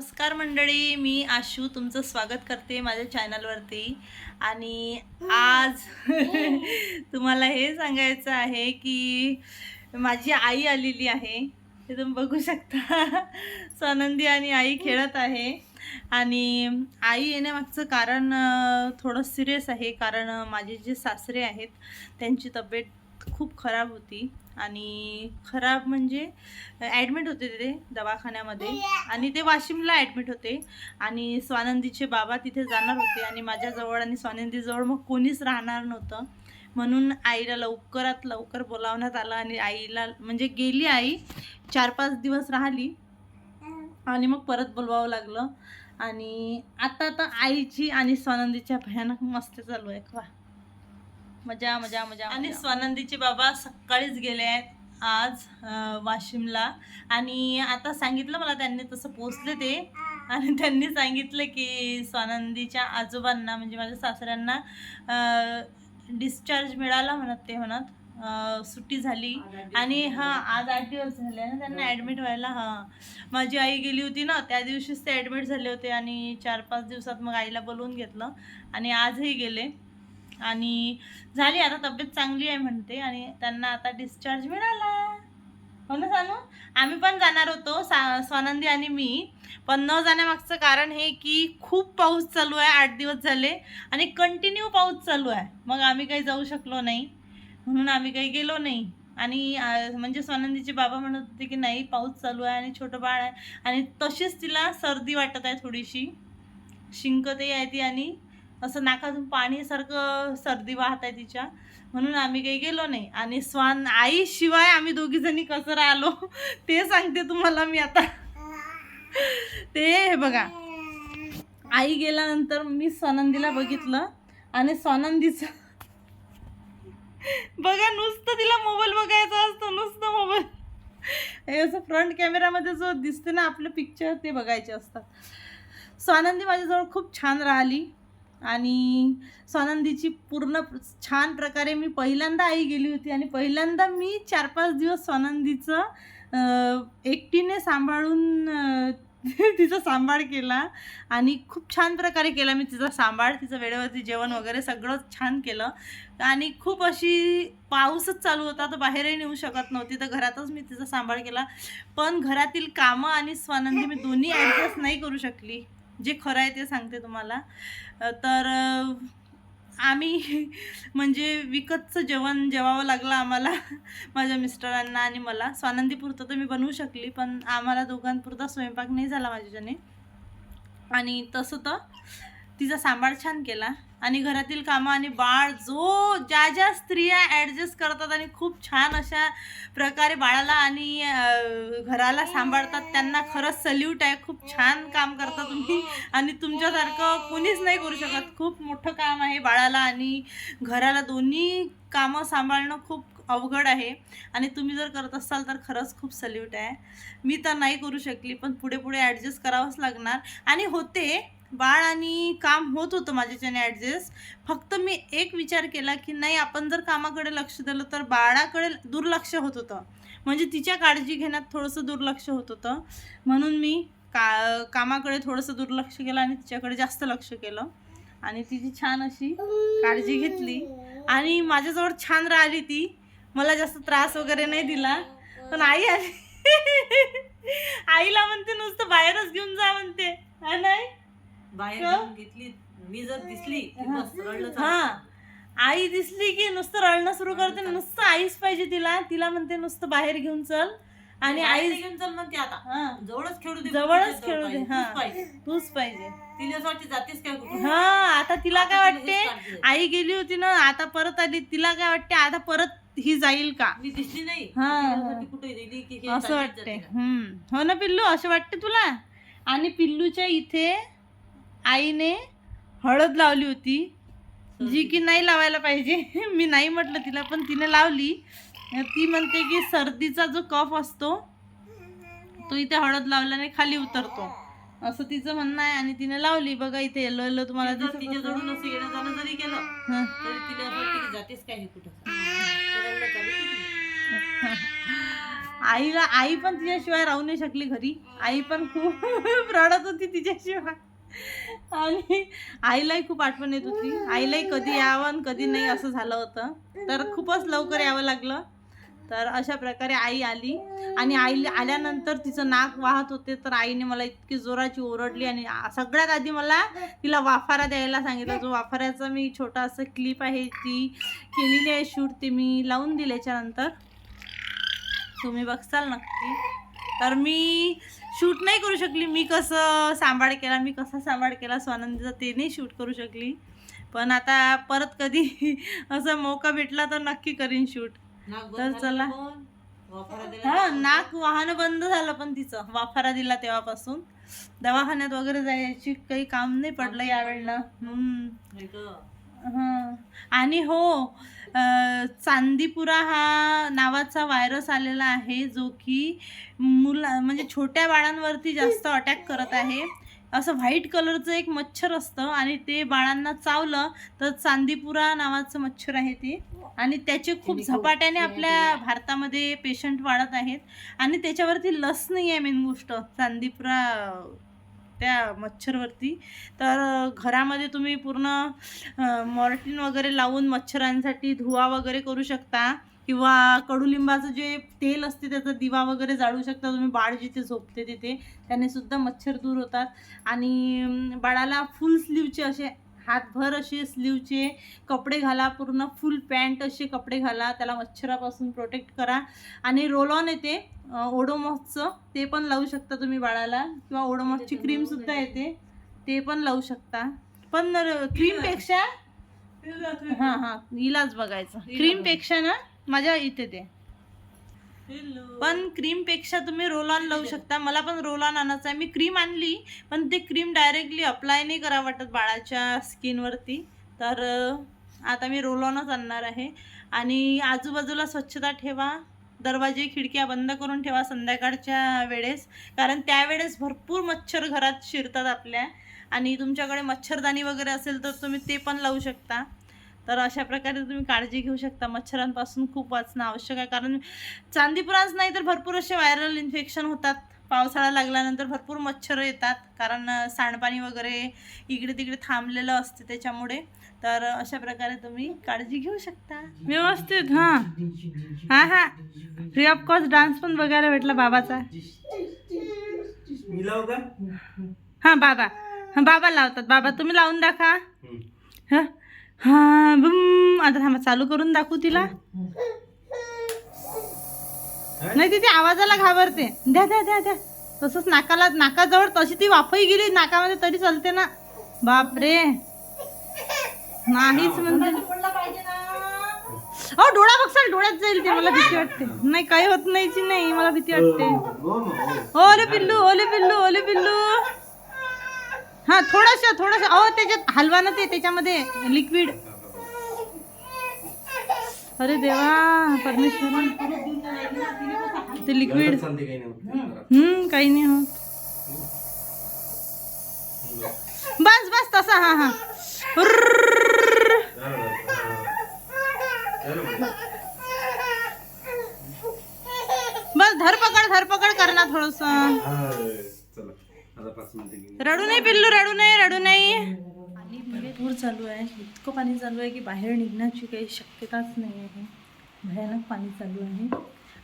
नमस्कार मंडळी मी आशू तुमचं स्वागत करते माझ्या चॅनलवरती आणि आज तुम्हाला हे सांगायचं आहे की माझी आई आलेली आहे. हे तुम्ही बघू शकता. सनंदी आणि आई खेळत आहे. आणि आई येण्यामागचं कारण थोडं सिरियस आहे. कारण माझे जे सासरे आहेत त्यांची तब्येत खूप खराब होती आणि खराब म्हणजे ॲडमिट होते ते दवाखान्यामध्ये. आणि ते वाशिमला ॲडमिट होते. आणि स्वानंदीचे बाबा तिथे जाणार होते आणि माझ्याजवळ आणि स्वानंदीजवळ मग कोणीच राहणार नव्हतं. म्हणून आईला लवकरात लवकर बोलावण्यात आलं आणि आईला म्हणजे गेली आई चार पाच दिवस राहिली. आणि मग परत बोलवावं लागलं. आणि आता तर आईची आणि स्वानंदीच्या भयानक मस्ती चालू आहे. वा मजा मजा मजा आणि स्वानंदीचे बाबा सकाळीच गेले आहेत आज वाशिमला. आणि आता सांगितलं मला त्यांनी तसं पोचले ते. आणि त्यांनी सांगितलं की स्वानंदीच्या आजोबांना म्हणजे माझ्या सासऱ्यांना डिस्चार्ज मिळाला म्हणत ते म्हणत सुट्टी झाली. आणि हां आज आठ दिवस झाले. ना त्यांना ॲडमिट व्हायला हां. माझी आई गेली होती ना त्या दिवशीच ते ॲडमिट झाले होते आणि चार पाच दिवसात मग आईला बोलवून घेतलं. आणि आजही गेले. आणि झाली आता तब्येत चांगली आहे म्हणते आणि त्यांना आता डिस्चार्ज मिळाला. हो ना सानू? आम्ही पण जाणार होतो सा स्वानंदी आणि मी. पण न जाण्यामागचं कारण हे की खूप पाऊस चालू आहे आठ दिवस झाले आणि कंटिन्यू पाऊस चालू आहे. मग आम्ही काही जाऊ शकलो नाही. म्हणून आम्ही काही गेलो नाही. आणि म्हणजे स्वानंदीचे बाबा म्हणत होते की नाही पाऊस चालू आहे आणि छोटं बाळ आहे. आणि तशीच तिला सर्दी वाटत आहे थोडीशी. शिंकतही आहे ती आणि असं नाकातून पाणीसारखं सर्दी वाहत आहे तिच्या. म्हणून आम्ही काही गेलो नाही. आणि स्वान आई शिवाय आम्ही दोघी जणी कसं राहिलो ते सांगते तुम्हाला मी आता. ते हे बघा. आई गेल्यानंतर मी स्वानंदीला बघितलं आणि स्वानंदीचं बघा नुसतं तिला मोबाईल बघायचा असतो नुसतं मोबाईल हे असं फ्रंट कॅमेरामध्ये जो दिसते ना आपलं पिक्चर ते बघायचे असतात. स्वानंदी माझ्याजवळ खूप छान राहिली. आणि स्वानंदीची पूर्ण छान प्रकारे मी पहिल्यांदा आई गेली होती आणि पहिल्यांदा मी चार पाच दिवस स्वानंदीचं एकटीने सांभाळून तिचा सांभाळ केला आणि खूप छान प्रकारे केला मी तिचा सांभाळ तिचं वेळेवरती जेवण वगैरे सगळं छान केलं. आणि खूप अशी पाऊसच चालू होता तर बाहेरही नेऊ शकत नव्हती तर घरातच मी तिचा सांभाळ केला. पण घरातील कामं आणि स्वानंदी मी दोन्ही ॲडजस्ट नाही करू शकली. जे खरं आहे ते सांगते तुम्हाला. तर आम्ही म्हणजे विकतचं जेवण जेवावं लागलं आम्हाला माझ्या मिस्टरांना आणि मला. स्वानंदीपुरतं तर मी बनवू शकली पण आम्हाला दोघांपुरता स्वयंपाक नाही झाला माझ्याच्याने. आणि तसं तर तिचा सांभाळ छान केला आणि घरातील कामं आणि बाळ जो ज्या ज्या स्त्रिया ॲडजस्ट करतात आणि खूप छान अशा प्रकारे बाळाला आणि घराला सांभाळतात त्यांना खरंच सल्यूट आहे. खूप छान काम करता तुम्ही. आणि तुमच्यासारखं कुणीच नाही करू शकत. खूप मोठं काम आहे बाळाला आणि घराला दोन्ही कामं सांभाळणं खूप अवघड आहे. आणि तुम्ही जर करत असाल तर खरंच खूप सल्यूट आहे. मी तर नाही करू शकली पण पुढे पुढे ॲडजस्ट करावंच लागणार. आणि होते बाळ आणि काम होत होतं माझ्याच्याने ॲडजस्ट फक्त मी एक विचार केला की नाही आपण जर कामाकडे लक्ष दिलं तर बाळाकडे दुर्लक्ष होत होतं. म्हणजे तिच्या काळजी घेण्यात थोडंसं दुर्लक्ष होत होतं. म्हणून मी का कामाकडे थोडंसं दुर्लक्ष केलं आणि तिच्याकडे जास्त लक्ष केलं. आणि तिची छान अशी काळजी घेतली. आणि माझ्याजवळ छान राहिली ती. मला जास्त त्रास वगैरे नाही दिला. पण आई आली. आईला म्हणते नुसतं बाहेरच घेऊन जा म्हणते. नाही? बाहेर का? घेतली मी जर दिसली की. बस रडलं हा चालतं. आई दिसली की नुसतं रडणं सुरू करते नुसतं आईच पाहिजे तिला तिला म्हणते नुसतं बाहेर घेऊन चल आणि बाहेर आई घेऊन चल म्हणते आता हा जवळच खेळू दे जवळच कुठे खेळू जाऊ दे पाहिजे, हा तूच पाहिजे. तूच पाहिजे तिला असं वाटते जातेस काय कुठे हा आता तिला काय वाटते. आई गेली होती ना आता परत आली तिला काय वाटते आता परत ही जाईल का मी दिसली नाही हा, तिला हा. असं वाटते कुठे गेली की हे असं चाललीच वाटते जाते का. हम्म हो ना पिल्लू असं वाटते तुला आणि पिल्लूच्या इथे आईने हळद लावली होती. जी की नाही लावायला पाहिजे. मी नाही म्हटलं तिला पण तिने लावली. ती म्हणते की सर्दीचा जो कफ असतो तो इथे हळद लावल्याने खाली उतरतो. असं तिचं म्हणणं आहे आणि तिने लावली. बघा इथे येलो येलो तुम्हाला तिच्या. जवळून असं येणं जाणं जरी केलं. तरी तिला असं वाटते की जातेस काय हे कुठं. आईला आई पण तिच्याशिवाय राहू नाही शकली घरी. आई पण खूप रडत होती तिच्याशिवाय. आणि आईलाही खूप आठवण येत होती. आईलाही कधी यावं आणि कधी नाही असं झालं होतं. तर खूपच लवकर यावं लागलं. तर अशा प्रकारे आई आली. आणि आई आल्यानंतर तिचं नाक वाहत होते. तर आईने मला इतकी जोराची ओरडली आणि सगळ्यात आधी मला तिला वाफारा द्यायला सांगितलं. जो वाफाऱ्याचा मी छोटा असं क्लिप आहे ती केलेली आहे शूट. ते मी लावून दिल्याच्यानंतर तुम्ही बघसाल नक्की. तर मी शूट नाही करू शकली. मी कसं सांभाळ केला मी कसा सांभाळ केला स्वानंदीचा ते नाही शूट करू शकली. पण आता परत कधी असं मौका भेटला तर नक्की करीन शूट. तर चला. हा नाक वाहन बंद झालं पण तिचं. वाफारा दिला तेव्हापासून. दवाखान्यात वगैरे जायची काही काम नाही पडलं यावेळेला. हं. आणि हो चांदीपुरा हा नावाचा व्हायरस आलेला आहे जो की मुला म्हणजे छोट्या बाळांवरती जास्त अटॅक करत आहे. असं व्हाईट कलरचं एक मच्छर असतं आणि ते बाळांना चावलं तर चांदीपुरा नावाचं मच्छर आहे ते. आणि त्याचे खूप झपाट्याने आपल्या भारतामध्ये पेशंट वाढत आहेत. आणि त्याच्यावरती लस नाही आहे मेन गोष्ट. चांदीपुरा त्या मच्छरवरती. तर घरामध्ये तुम्ही पूर्ण मॉर्टिन वगैरे लावून मच्छरांसाठी धुवा वगैरे करू शकता किंवा कडुलिंबाचं जे तेल असते त्याचा दिवा वगैरे जाळू शकता. तुम्ही बाळ जिथे झोपते तिथे त्याने सुद्धा मच्छर दूर होतात. आणि बाळाला फुल स्लीवचे असे हातभर असे स्लीवचे कपडे घाला पूर्ण फुल पॅन्ट असे कपडे घाला त्याला मच्छरापासून प्रोटेक्ट करा. आणि रोल ऑन येते. ओडोमॉसचं ते पण लावू शकता तुम्ही बाळाला. किंवा ओडोमॉसची क्रीम सुद्धा येते. ते पण लावू शकता. पण क्रीमपेक्षा हां हां. इलाज बघायचं. क्रीमपेक्षा ना माझ्या इथे ते. पण क्रीमपेक्षा तुम्ही रोल ऑन लावू शकता. मला पण रोल ऑन आणायचं आहे. मी क्रीम आणली पण ते क्रीम डायरेक्टली अप्लाय नाही करा वाटत बाळाच्या स्किनवरती तर आता मी रोल ऑनच आणणार आहे. आणि आजूबाजूला स्वच्छता ठेवा. दरवाजे खिडक्या बंद करून ठेवा संध्याकाळच्या वेळेस. कारण त्यावेळेस भरपूर मच्छर घरात शिरतात आपल्या. आणि तुमच्याकडे मच्छरदाणी वगैरे असेल तर तुम्ही ते पण लावू शकता. तर अशा प्रकारे तुम्ही काळजी घेऊ शकता. मच्छरांपासून खूप वाचणं आवश्यक आहे. कारण चांदीपुराच नाही तर भरपूर असे व्हायरल इन्फेक्शन होतात. पावसाळा लागल्यानंतर भरपूर मच्छर येतात. कारण सांडपाणी वगैरे इकडे तिकडे थांबलेलं असते त्याच्यामुळे. तर अशा प्रकारे तुम्ही काळजी घेऊ शकता. व्यवस्थित हां. हां हां. फ्री ऑफ कॉस्ट डान्स पण बघायला भेटला बाबाचा. हां बाबा. हां बाबा लावतात. बाबा तुम्ही लावून दाखवा. हां. हां बुम. आता थांबा चालू करून दाखवू तिला. नाही तिथे आवाजाला घाबरते. द्या द्या द्या द्या. तसंच नाकाला नाकाजवळ तशी ती वाफही गेली नाकामध्ये तरी चालते ना. बापरे. नाहीच म्हणते. अहो डोळा बघसाल डोळ्यात जाईल ते मला भीती वाटते. नाही काही होत नाहीची नाही मला भीती वाटते. हो ना, हो. ओले पिल्लू ओले पिल्लू ओले पिल्लू. हा थोडस थोडस. अहो त्याच्यात हलवा ना ते त्याच्यामध्ये लिक्विड अरे देवा परमेश्वर. ते लिक्विड एवढं चालते काही नाही होत. हम्म काही नाही होत. बस बस तसा हा हा. बस धरपकड धरपकड कर ना थोडस. रडू नाही पिल्लू रडू नाही रडू नाही पाणी भरपूर चालू आहे. इतकं पाणी चालू आहे की बाहेर निघण्याची काही शक्यताच नाही आहे. भयानक पाणी चालू आहे.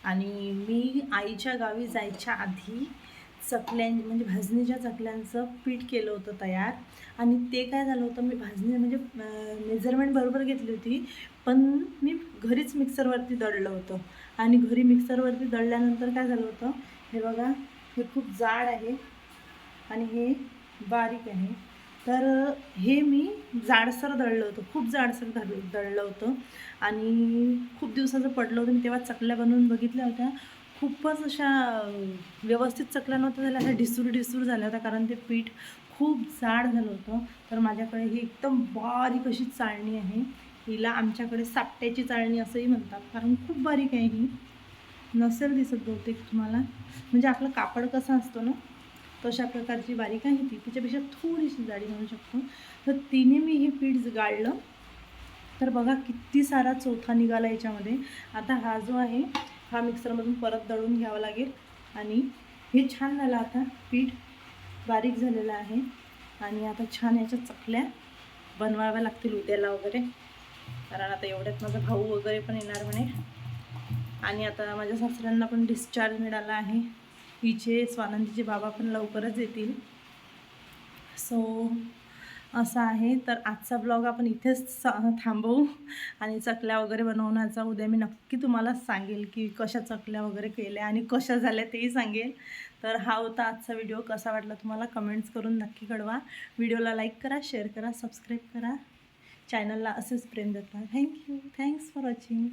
आणि मी आईच्या गावी जायच्या आधी चकल्यां म्हणजे भाजणीच्या चकल्यांचं पीठ केलं होतं तयार. आणि ते काय झालं होतं मी भाजणी म्हणजे मेजरमेंट बरोबर घेतली होती पण मी घरीच मिक्सरवरती दळलं होतं. आणि घरी मिक्सरवरती दळल्यानंतर काय झालं होतं हे बघा हे खूप जाड आहे. आणि हे बारीक आहे. तर हे मी जाडसर दळलं होतं. खूप जाडसर दळ दळलं होतं. आणि खूप दिवसाचं पडलं होतं. मी तेव्हा चकल्या बनवून बघितल्या होत्या. खूपच अशा व्यवस्थित चकल्या नव्हत्या झाल्या. अशा ढिसूर ढिसूर झाल्या होत्या. कारण ते पीठ खूप जाड झालं होतं. तर माझ्याकडे ही एकदम बारीक अशी चाळणी आहे. हिला आमच्याकडे सापट्याची चाळणी असंही म्हणतात. कारण खूप बारीक आहे ही. नसेल दिसत बहुतेक तुम्हाला. म्हणजे आपलं कापड कसं असतो ना तशा प्रकारची बारीक आहे ती. तिच्यापेक्षा थोडीशी जाडी म्हणू शकतो. तर तिने मी हे पीठ गाळलं. तर बघा किती सारा चोथा निघाला याच्यामध्ये. आता हा जो आहे हा मिक्सरमधून परत दळून घ्यावा लागेल. आणि हे छान झालं आता. पीठ बारीक झालेलं आहे. आणि आता छान याच्या चकल्या बनवाव्या लागतील उद्याला वगैरे. कारण आता एवढ्यात माझा भाऊ वगैरे पण येणार म्हणे. आणि आता माझ्या सासऱ्यांना पण डिस्चार्ज मिळाला आहे. हिचे स्वानंदीचे बाबा पण लवकरच येतील. सो असं आहे. तर आजचा ब्लॉग आपण इथेच थांबवू. आणि चकल्या वगैरे बनवण्याचा उद्या मी नक्की तुम्हाला सांगेल की कशा चकल्या वगैरे केल्या आणि कशा झाल्या तेही सांगेल. तर हा होता आजचा व्हिडिओ. कसा वाटला तुम्हाला कमेंट्स करून नक्की कळवा. व्हिडिओला लाईक करा शेअर करा सबस्क्राईब करा. चॅनलला असेच प्रेम देता. Thank you thanks for watching